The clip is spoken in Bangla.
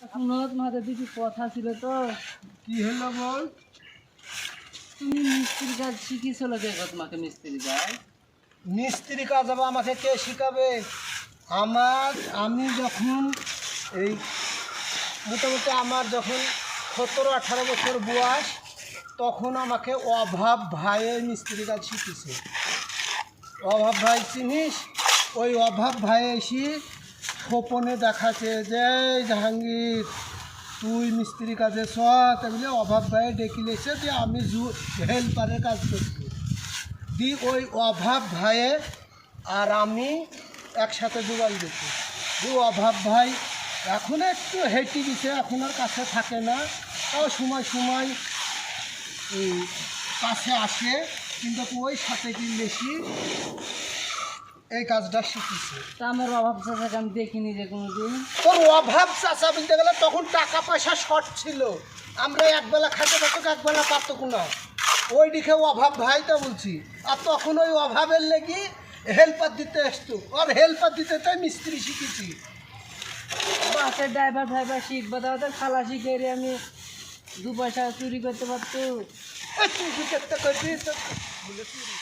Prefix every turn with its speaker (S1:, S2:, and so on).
S1: শুনত মাঝে দুটি কথা ছিল তো।
S2: কি হলো বল?
S1: তুমি মিস্ত্রি কাজ শিখিয়েছিল কে গো তোমাকে মিস্ত্রি কাজ
S2: মিস্ত্রি কাজ হবে আমাকে কে শিখাবে? আমার আমি যখন এই মোটামুটি আমার যখন সতেরো আঠারো বছর বয়স তখন আমাকে অভাব ভাইয়ে মিস্ত্রি কাজ শিখেছে অভাব ভাই চিনিস? ওই অভাব ভাই এসে গোপনে দেখাচ্ছে যে জাহাঙ্গীর, তুই মিস্ত্রি কাজে সৎ। বলে অভাব ভাই ডেকে লেছে যে আমি হেল্পারের কাজ করছি। দি ওই অভাব ভাইয়ে আর আমি একসাথে ডুবাল দেখি দি অভাব ভাই এখন একটু হেঁটে দিছে এখন আর কাছে থাকে না। তাও সময় সময় কাছে আসে, কিন্তু ওই সাথে কি বেশি এই কাজটা শিখেছে।
S1: তা আমার অভাব চাচাকে আমি দেখিনি যে কোনোদিন।
S2: তোর অভাব চাচা বলতে গেলে তখন টাকা পয়সা শর্ট ছিল। আমরা একবেলা খাইতে পারতো একবেলা পারতো না ওই দিকে অভাব ভাই তো বলছি। আর তখন ওই অভাবের লেগে হেল্পার দিতে আসতো আর হেল্পার দিতে তাই মিস্ত্রি শিখেছি।
S1: বাসের ড্রাইভার ড্রাইভার শিখব তাহলে খালা শিখে রে আমি। দু পয়সা চুরি করতে পারতো।
S2: কি করতে করছিস? তো চুরি।